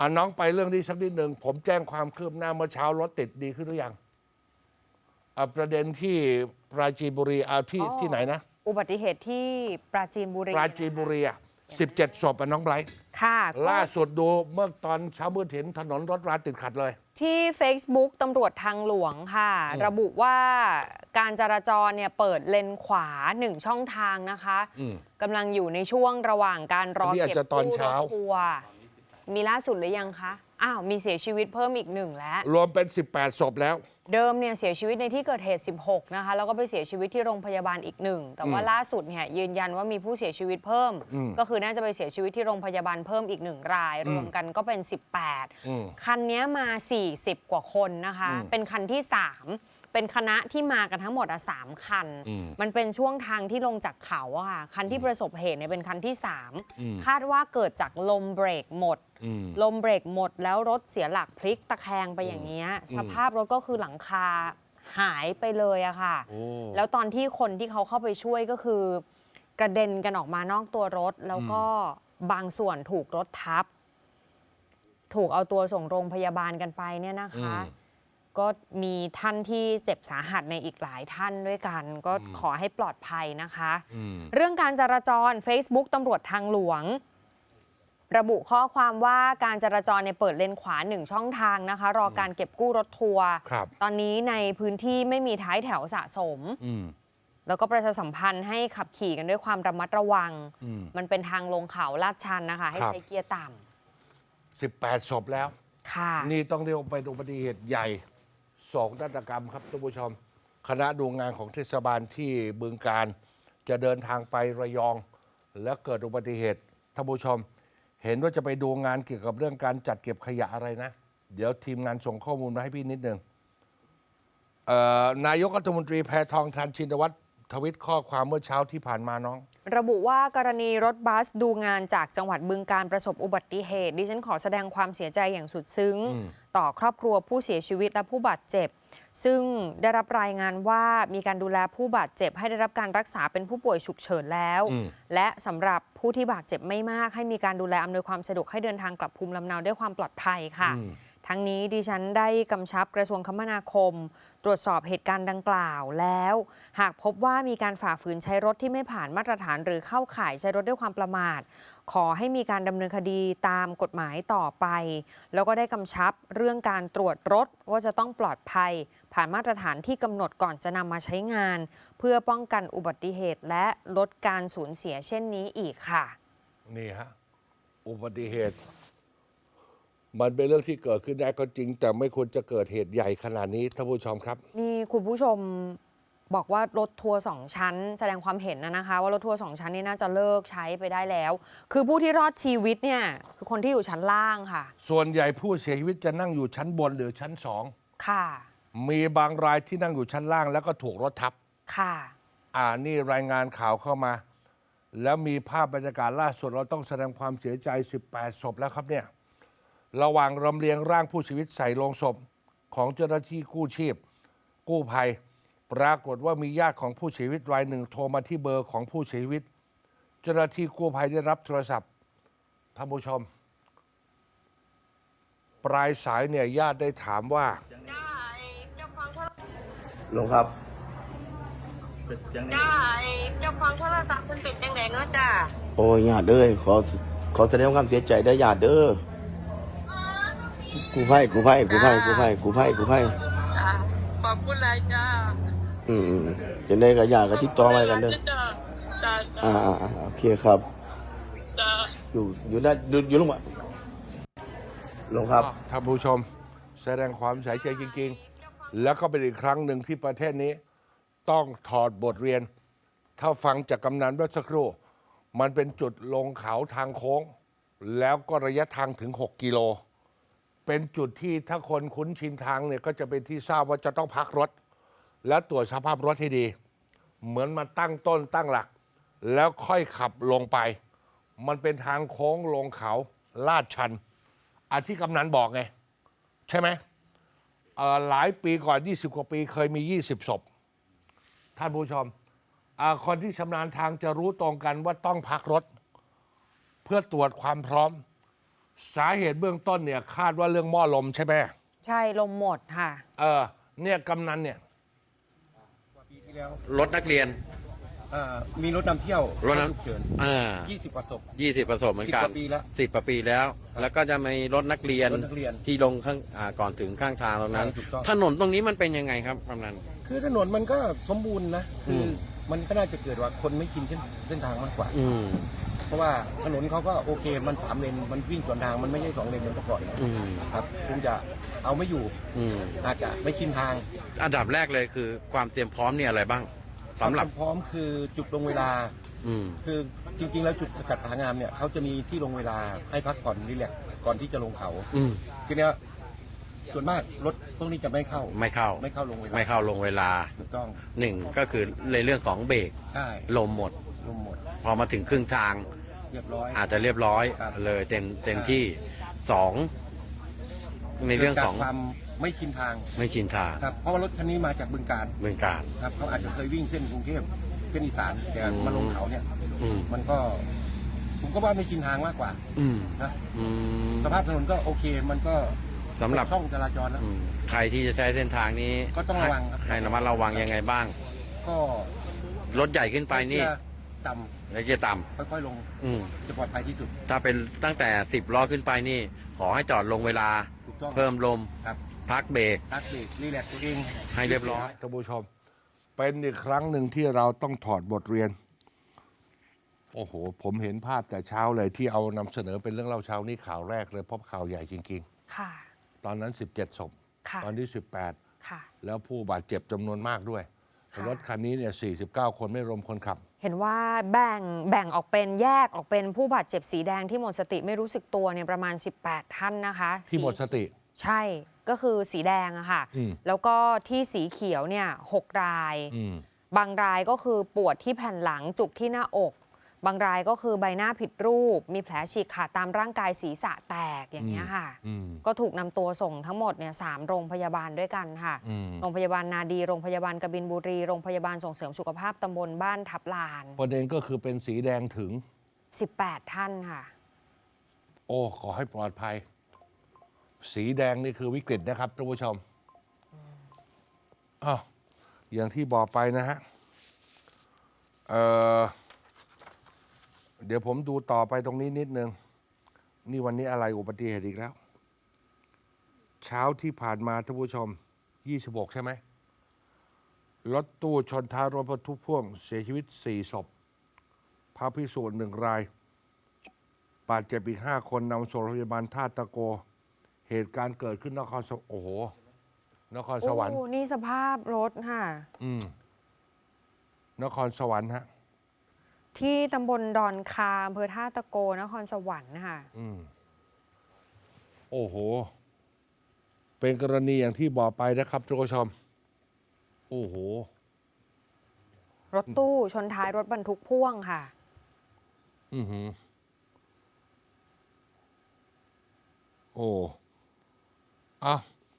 อะน้องไปเรื่องนี้สักนิดหนึ่งผมแจ้งความคืบหน้าเมื่อเช้ารถติดดีขึ้นหรือยังอะประเด็นที่ปราจีนบุรีอะที่อ๋อ ที่ไหนนะอุบัติเหตุที่ปราจีนบุรีปราจีนบุรีอะสิบเจ็ดศพอะน้องไบรท์ค่ะก็ล่าสุดดูเมื่อตอนเช้ามืดเห็นถนนรถราติดขัดเลย ที่ Facebook ตำรวจทางหลวงค่ะ ระบุว่าการจราจรเนี่ยเปิดเลนขวาหนึ่งช่องทางนะคะอืมกำลังอยู่ในช่วงระหว่างการรออันนี้อาจเก็บจะตอนกู้เช้า รถทัวร์ มีล่าสุดหรือยังคะ อ้าว มีเสียชีวิตเพิ่มอีกหนึ่งแล้ว รวมเป็น 18ศพแล้ว เดิมเนี่ยเสียชีวิตในที่เกิดเหตุ 16 นะคะ แล้วก็ไปเสียชีวิตที่โรงพยาบาลอีกหนึ่ง แต่ว่าล่าสุดเนี่ยยืนยันว่ามีผู้เสียชีวิตเพิ่ม ก็คือน่าจะไปเสียชีวิตที่โรงพยาบาลเพิ่มอีกหนึ่งราย รวมกันก็เป็นอืม18 คันเนี้ยมา 40 กว่าคนนะคะ เป็นคันที่ 3เป็นคณะที่มากันทั้งหมดอะสามคันอืมมันเป็นช่วงทางที่ลงจากเขาอะค่ะ คันที่ประสบเหตุเนี่ยเป็นคันที่อืม3คาดว่าเกิดจากลมเบรกหมดอืม ลมเบรกหมดแล้วรถเสียหลักพลิกตะแคงไปอย่างเงี้ย สภาพรถก็คือหลังคาหายไปเลยอะค่ะโอ้แล้วตอนที่คนที่เขาเข้าไปช่วยก็คือ กระเด็นกันออกมานอกตัวรถ แล้วก็บางส่วนถูกรถทับ ถูกเอาตัวส่งโรงพยาบาลกันไปเนี่ยนะคะอืมก็มีท่านที่เจ็บสาหัสในอีกหลายท่านด้วยกัน ก็ขอให้ปลอดภัยนะคะอืมเรื่องการจราจร Facebook ตำรวจทางหลวง ระบุข้อความว่าการจราจรเนี่ยเปิดเลนขวาหนึ่งช่องทางนะคะ รอการเก็บกู้รถทัวร์ครับตอนนี้ในพื้นที่ไม่มีท้ายแถวสะสมอืมแล้วก็ประชาสัมพันธ์ให้ขับขี่กันด้วยความระมัดระวังอืมมันเป็นทางลงเขาลาดชันนะคะ ให้ครับใช้เกียร์ต่18ศพแล้วำค่ะ นี่ต้องเรียกว่าเป็นอุบัติเหตุใหญ่สองนาฏกรรมครับท่านผู้ชม คณะดูงานของเทศบาลที่บึงการ จะเดินทางไประยอง แล้วเกิดอุบัติเหตุท่านผู้ชม เห็นว่าจะไปดูงานเกี่ยวกับเรื่องการจัดเก็บขยะอะไรนะ เดี๋ยวทีมงานส่งข้อมูลมาให้พี่นิดหนึ่งเอ่อนายกรัฐมนตรีแพทองทานชินวัตรทวิตข้อความเมื่อเช้าที่ผ่านมาน้อง ระบุว่ากรณีรถบัสดูงานจากจังหวัดบึงการประสบอุบัติเหตุ ดิฉันขอแสดงความเสียใจอย่างสุดซึ้ง ต่อครอบครัวผู้เสียชีวิตและผู้บาดเจ็บ ซึ่งได้รับรายงานว่ามีการดูแลผู้บาดเจ็บ ให้ได้รับการรักษาเป็นผู้ป่วยฉุกเฉินแล้วอืมและสำหรับผู้ที่บาดเจ็บไม่มาก ให้มีการดูแลอำนวยความสะดวกให้เดินทางกลับภูมิลำเนาด้วยความปลอดภัยค่ะ ทั้งนี้ดิฉันได้กำชับกระทรวงคมนาคม ตรวจสอบเหตุการณ์ดังกล่าวแล้ว หากพบว่ามีการฝ่าฝืนใช้รถที่ไม่ผ่านมาตรฐาน หรือเข้าข่ายใช้รถด้วยความประมาท ขอให้มีการดำเนินคดีตามกฎหมายต่อไป แล้วก็ได้กำชับเรื่องการตรวจรถว่าจะต้องปลอดภัย ผ่านมาตรฐานที่กำหนดก่อนจะนำมาใช้งาน เพื่อป้องกันอุบัติเหตุและลดการสูญเสียเช่นนี้อีกค่ะ นี่ฮะอุบัติเหตุ มันเป็นเรื่องที่เกิดขึ้นได้ก็จริง แต่ไม่ควรจะเกิดเหตุใหญ่ขนาดนี้ท่านผู้ชมครับ นี่คุณผู้ชมบอกว่ารถทัวร์สองชั้น แสดงความเห็นนะนะคะ ว่ารถทัวร์สองชั้นนี่น่าจะเลิกใช้ไปได้แล้ว คือผู้ที่รอดชีวิตเนี่ยคือคนที่อยู่ชั้นล่างค่ะ ส่วนใหญ่ผู้เสียชีวิตจะนั่งอยู่ชั้นบนหรือชั้นสองค่ะ มีบางรายที่นั่งอยู่ชั้นล่างแล้วก็ถูกรถทับ ค่ะ อ่านี่รายงานข่าวเข้ามา แล้วมีภาพบรรยากาศล่าสุดเราต้องแสดงความเสียใจ 18ศพแล้วครับเนี่ย ระหว่างรำเลียงร่างผู้เสียชีวิตใส่โลงศพของเจ้าหน้าที่กู้ชีพ กู้ภัย ปรากฏว่ามีญาติของผู้เสียชีวิตรายหนึ่งโทรมาที่เบอร์ของผู้เสียชีวิต เจ้าหน้าที่กู้ภัยได้รับโทรศัพท์ท่านผู้ชม ปลายสายเนี่ยญาติได้ถามว่าจ้าไอ้เจ้าของโทรลงครับเป็นจังไดจ้าไอ้เจ้าของโทรศัพท์มันเป็นจังไดเนาะจ้า โอ้ยญาติเด้อขอขอแสดงความเสียใจเด้อญาติเด้อ กูไพ่กูไพ่กูไพ่กูไพ่กูไพ่กูไพ่จ้าขอบคุณหลายจ้าอืมอืมเดี๋ยวได้กับญาติก็ติดต่อมากันเด้อจ้าจ้าอ่าอ่าอ่าโอเคครับ จ้าอยู่อยู่ได้อยู่อยู่ลงมาลงครับ ท่านผู้ชมแสดงความเสียใจจริง ๆ แล้วก็เป็นอีกครั้งหนึ่งที่ประเทศนี้ ต้องถอดบทเรียน ถ้าฟังจากกำนันเมื่อสักครู่ มันเป็นจุดลงเขาทางโค้ง แล้วก็ระยะทางถึง 6 กิโล เป็นจุดที่ถ้าคนคุ้นชินทางเนี่ยก็จะเป็นที่ทราบว่าจะต้องพักรถ และตรวจสภาพรถให้ดี เหมือนมาตั้งต้นตั้งหลัก แล้วค่อยขับลงไป มันเป็นทางโค้งลงเขาลาดชันอาที่กำนันบอกไง ใช่ไหมหลายปีก่อน 20 กว่าปีเคยมี 20 ศพ ท่านผู้ชมคนที่ชำนาญทางจะรู้ตรงกันว่าต้องพักรถ เพื่อตรวจความพร้อม สาเหตุเบื้องต้นเนี่ยคาดว่าเรื่องหม้อลมใช่ไหมใช่ลมหมดค่ะ เออเนี่ยกำนันเนี่ยปีที่แล้วรถนักเรียนอ่ามีรถนำเที่ยวรถนำฉุกเฉินอ่า20กว่าศพ ยี่สิบประสบเหมือนกันสิบกว่าปีแล้วสิบกว่าปีแล้ว แล้วก็จะมีรถนักเรียนรถนักเรียนที่ลงข้างอ่าก่อนถึงข้างทางตรงนั้นใช่ถูกต้อง ถนนตรงนี้มันเป็นยังไงครับกำนัน คือถนนมันก็สมบูรณ์นะ คืออม มันก็น่าจะเกิดว่าคนไม่ชินเส้นเส้นทางมากกว่า อืม เพราะว่าถนนเขาก็โอเคมันสามเลนมันวิ่งสวนทางมันไม่ใช่สองเลนเหมือนแต่ก่อนนะอืมครับคงจะเอาไม่อยู่อืมอาจจะไม่ชินทางอันดับแรกเลยคือความเตรียมพร้อมเนี่ยอะไรบ้างสำหรับความพร้อมคือจุดลงเวลา อืม คือจริง ๆ แล้วจุดสกัดผางามเนี่ยเขาจะมีที่ลงเวลาให้พักผ่อนรีแลกซ์ก่อนที่จะลงเขาอืม ทีเนี้ยส่วนมากรถพวกนี้จะไม่เข้าไม่เข้าไม่เข้าลงเวลาไม่เข้าลงเวลาถูกต้องหนึ่งก็คือในเรื่องของเบรกใช่ลมหมด ลงหมดพอมาถึงครึ่งทาง เรียบร้อย อาจจะเรียบร้อยครับ เลยเต็มเต็มที่สองในเรื่องของกิดจากความไม่ชินทางไม่ชินทางครับเพราะว่ารถคันนี้มาจากบึงการเมืองการ ครับเขาอาจจะเคยวิ่งเส้นกรุงเทพเส้นอีสานแต่มาลงเขาเนี่ย อืมมันก็ผมก็ว่าไม่ชินทางมากกว่าอืมนะอืมสภาพถนนก็โอเค มันก็สำหรับช่องจราจรนะอืมใครที่จะใช้เส้นทางนี้ก็ต้องระวังครับ ให้ระมัดระวังยังไงบ้าง ก็รถใหญ่ขึ้นไปนี่จะ ต่แล้วจะต่ำค่อยๆลงำอืมจะปลอดภัยที่สุด ถ้าเป็นตั้งแต่สิบล้อขึ้นไปนี่ ขอให้จอดลงเวลา ถูกต้อง เพิ่มลม ครับพักเบรกตักเบรกรีแลกซ์ตัวเอง ให้เรียบร้อย ท่านผู้ชม เป็นอีกครั้งหนึ่งที่เราต้องถอดบทเรียน โอ้โห ผมเห็นภาพแต่เช้าเลยที่เอานำเสนอเป็นเรื่องเล่าเช้านี้ข่าวแรกเลยเพราะข่าวใหญ่จริง ค่ะ ๆ ตอนนั้น 17ศพค่ะ ตอนนี้ค่ะ18แล้วผู้บาดเจ็บจำนวนมากด้วย ค่ะ รถคันนี้เนี่ย49 คนไม่รวมคนขับ เห็นว่าแบ่งแบ่งออกเป็นแยกออกเป็นผู้บาดเจ็บสีแดงที่หมดสติไม่รู้สึกตัวเนี่ยประมาณ 18 ท่านนะคะที่หมดสติ ใช่ก็คือสีแดงอะค่ะอืมแล้วก็ที่สีเขียวเนี่ยหกรายอืมบางรายก็คือปวดที่แผ่นหลังจุกที่หน้าอก บางรายก็คือใบหน้าผิดรูป มีแผลฉีกขาดตามร่างกายศีรษะแตกอย่างเงี้ยค่ะ อืม ก็ถูกนำตัวส่งทั้งหมดเนี่ยสามโรงพยาบาลด้วยกันค่ะ อืมโรงพยาบาลนาดีโรงพยาบาลกบินบุรี โรงพยาบาลส่งเสริมสุขภาพตำบลบ้านทับลาน ประเด็นก็คือเป็นสีแดงถึง 18 ท่านค่ะ โอ้ขอให้ปลอดภัย สีแดงนี่คือวิกฤตนะครับท่านผู้ชมอ้าวอย่างที่บอกไปนะฮะเอ่อ เดี๋ยวผมดูต่อไปตรงนี้นิดนึง นี่วันนี้อะไรอุบัติเหตุอีกแล้ว เช้าที่ผ่านมาท่านผู้ชม 26 ใช่ไหมรถตู้ชนท้ายรถบรรทุกพ่วง เสียชีวิต 4 ศพพระพิสูจน์หนึ่งราย บาดเจ็บอีกห้าคนนำส่งโรงพยาบาลท่าตะโก เหตุการณ์เกิดขึ้นนครสวโอ้โห นครสวรรค์โอ้นี่สภาพรถค่ะ อืม นครสวรรค์ฮะ ที่ตำบลดอนคาอำเภอท่าตะโกนครสวรรค์ค่ะอืมโอ้โห เป็นกรณีอย่างที่บอกไปนะครับทุกผู้ชม โอ้โห รถตู้ชนท้ายรถบรรทุกพ่วงค่ะ อือหือ โอ้อะ